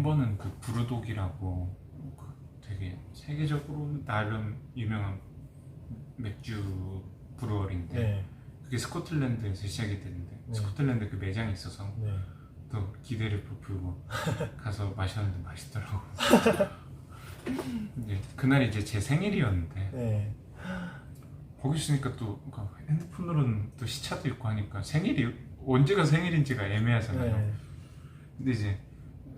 한 번은 그 부르독이라고 그 되게 세계적으로 나름 유명한 맥주 브루어리인데 네. 그게 스코틀랜드에서 시작이 됐는데 네. 스코틀랜드 그 매장이 있어서 네. 또 기대를 부풀고 가서 마셨는데 맛있더라고. 이제 그날이 이제 제 생일이었는데 네. 거기 있으니까 또 그러니까 핸드폰으로는 또 시차도 있고 하니까 생일이 언제가 생일인지가 애매하잖아요. 네. 근데 이제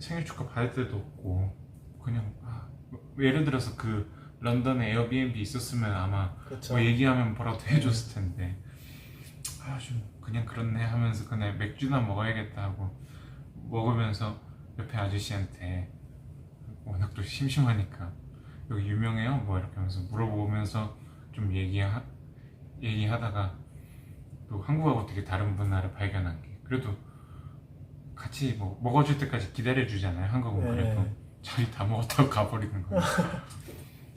생일 축하 받을 때도 없고 그냥 아, 뭐 예를 들어서 그 런던에 에어비앤비 있었으면 아마 그렇죠. 뭐 얘기하면 뭐라도 해줬을 텐데. 아좀 그냥 그렇네 하면서 그냥 맥주나 먹어야겠다 하고 먹으면서 옆에 아저씨한테 워낙 또 심심하니까 여기 유명해요? 뭐 이렇게 하면서 물어보면서 좀 얘기하 얘기하다가 또 한국하고 되게 다른 문화를 발견한 게 그래도 같이 뭐 먹어줄 때까지 기다려 주잖아요 한국은 네. 그래도 자기 다 먹었다고 가버리는 거예요.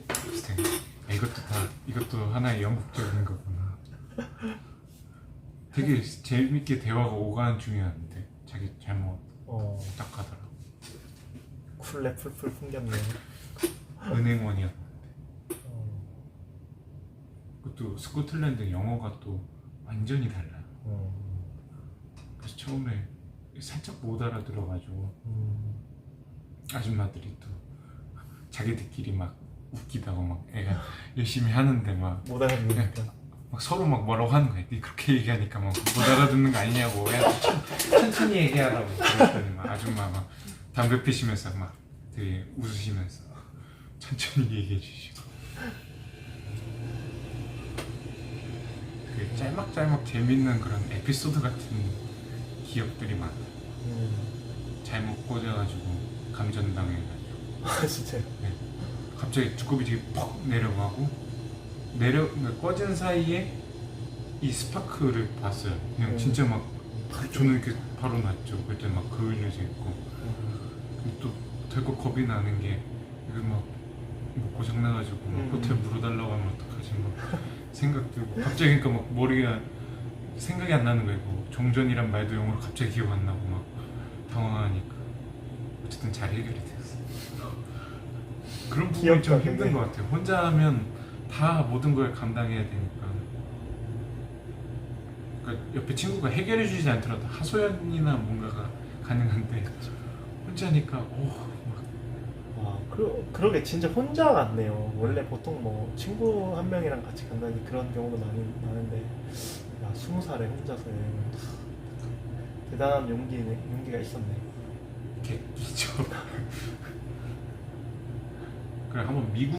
그래서 되게, 아, 이것도 다 이것도 하나의 영국적인 거구나. 되게 재밌게 대화가 오가는 중이었는데 자기 잘 먹었다 어, 딱 가더라고. 쿨레 풀풀 풍겼네요. 은행원이었는데 어, 그것도 스코틀랜드 영어가 또 완전히 달라 요. 어, 그래서 처음에 살짝 못 알아들어가지고 음, 아줌마들이 또 자기들끼리 막 웃기다고 막 애가 열심히 하는데 막 못 알아듣니까. 막 서로 막 뭐라고 하는 거야. 니 그렇게 얘기하니까 막 못 알아듣는 거 아니냐고. 야, 천, 천천히 얘기하라고. 그랬더니 막 아줌마 막 담배 피시면서 막 되게 웃으시면서 천천히 얘기해 주시고. 되게 짤막짤막 재밌는 그런 에피소드 같은 기억들이 많아. 음, 잘못 꽂아가지고 감전당해가지고. 아 진짜. 갑자기 두꺼비 되게 퍽 내려가고 내려 그러니까 꺼진 사이에 이 스파크를 봤어요. 그냥 음. 진짜 막 저는 이렇게 바로 났죠. 그때 막 그을려져 있고 음, 또 되고 겁이 나는 게 이거 막 먹고 장나가지고 막 음. 호텔 물어달라고 하면 어떡하지 막 생각 들고 갑자기 그러니까 막 머리가 생각이 안 나는 거예요. 뭐 종전이란 말도 영어로 갑자기 기억 안 나고 막 당황하니까 어쨌든 잘 해결이 됐어. 그런 부분이 좀 힘든. 것 같아요. 혼자 하면 다 모든 걸 감당해야 되니까. 그러니까 옆에 친구가 해결해 주지 않더라도 하소연이나 뭔가가 가능한데 혼자니까 오, 막 와, 그, 그러게 진짜 혼자 같네요. 원래 보통 뭐 친구 한 명이랑 같이 간다니 그런 경우도 많이 많은데, 살에 혼자서 대단한 용기네, 용기가 있었네. 객기죠. 그래 한번 미국